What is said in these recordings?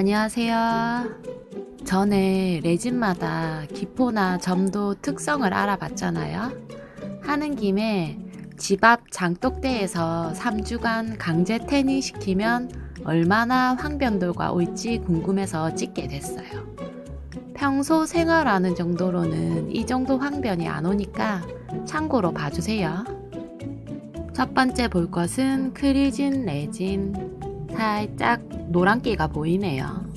안녕하세요. 전에 레진마다 기포나 점도 특성을 알아봤잖아요. 하는 김에 집 앞 장독대에서 3주간 강제 태닝 시키면 얼마나 황변돌과 올지 궁금해서 찍게 됐어요. 평소 생활하는 정도로는 이 정도 황변이 안 오니까 참고로 봐주세요. 첫 번째 볼 것은 크리진 레진. 살짝 노란기가 보이네요.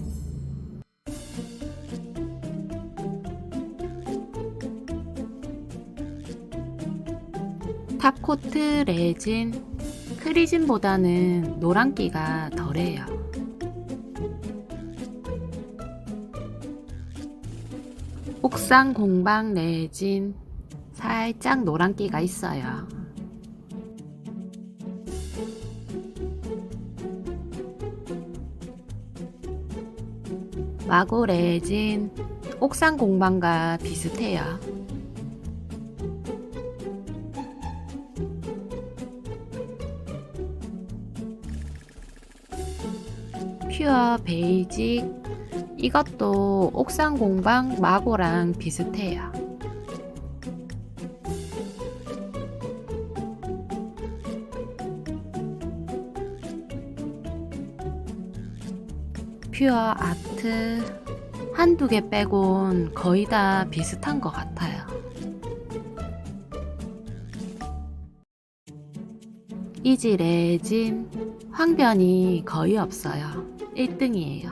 탑코트 레진. 크리진보다는 노란기가 덜해요. 옥상 공방 레진. 살짝 노란기가 있어요. 마고 레진 옥상 공방과 비슷해요. 퓨어 베이직 이것도 옥상 공방 마고랑 비슷해요. 퓨어 아트 한두 개 빼곤 거의 다 비슷한 것 같아요. 이지 레진 황변이 거의 없어요. 1등이에요.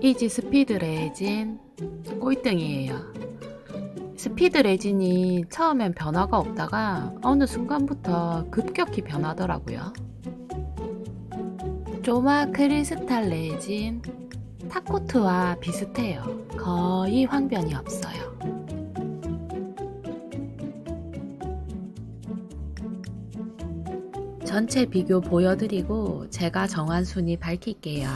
이지 스피드 레진 꼴등이에요. 스피드 레진이 처음엔 변화가 없다가 어느 순간부터 급격히 변하더라고요. 조마 크리스탈 레진 타코트와 비슷해요. 거의 황변이 없어요. 전체 비교 보여드리고 제가 정한 순위 밝힐게요.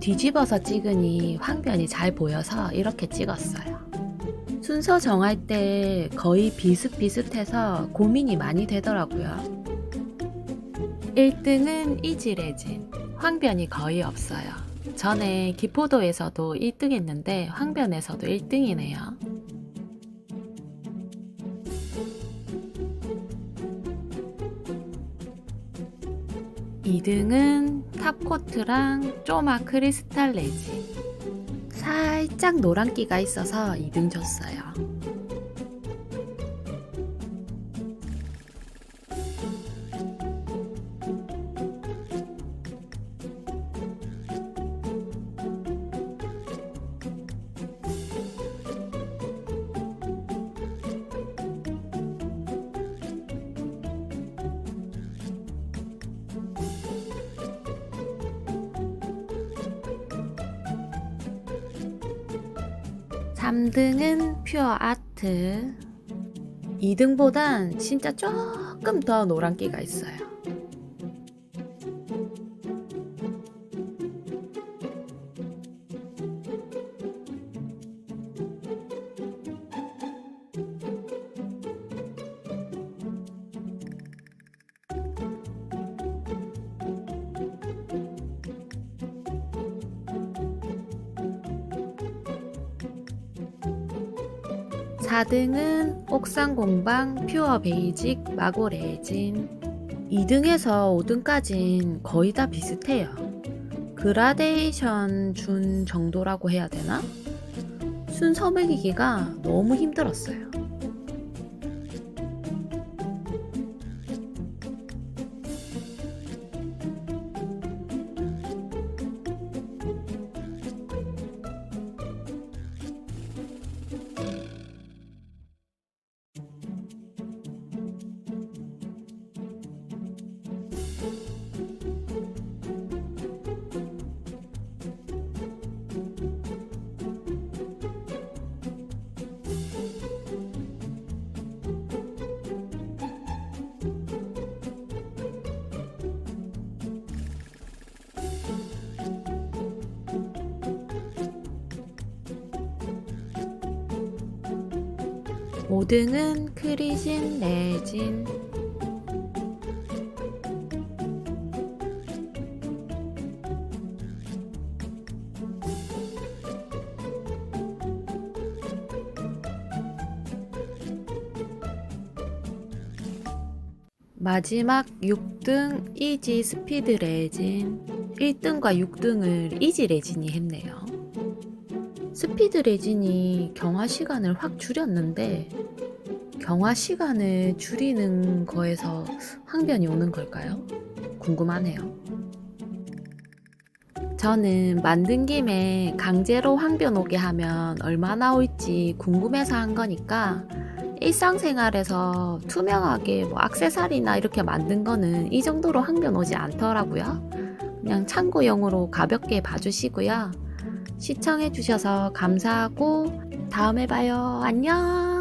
뒤집어서 찍으니 황변이 잘 보여서 이렇게 찍었어요. 순서 정할 때 거의 비슷비슷해서 고민이 많이 되더라고요. 1등은 이지레진. 황변이 거의 없어요. 전에 기포도에서도 1등 했는데 황변에서도 1등이네요. 2등은 탑코트랑 쪼마 크리스탈 레진. 살짝 노란기가 있어서 2등 줬어요. 삼등은 퓨어 아트. 2등보단 진짜 조금 더 노란기가 있어요. 사등은 옥상 공방 퓨어 베이직 마고 레진 2등에서 5등까진 거의 다 비슷해요. 그라데이션 준 정도라고 해야 되나? 순서 매기기가 너무 힘들었어요. 5등은 크리신 레진 마지막 6등 이지 스피드 레진 1등과 6등을 이지 레진이 했네요. 스피드 레진이 경화 시간을 확 줄였는데 경화 시간을 줄이는 거에서 황변이 오는 걸까요? 궁금하네요. 저는 만든 김에 강제로 황변 오게 하면 얼마나 올지 궁금해서 한 거니까 일상생활에서 투명하게 뭐 악세사리나 이렇게 만든 거는 이 정도로 황변 오지 않더라고요. 그냥 참고용으로 가볍게 봐주시고요. 시청해주셔서 감사하고 다음에 봐요. 안녕!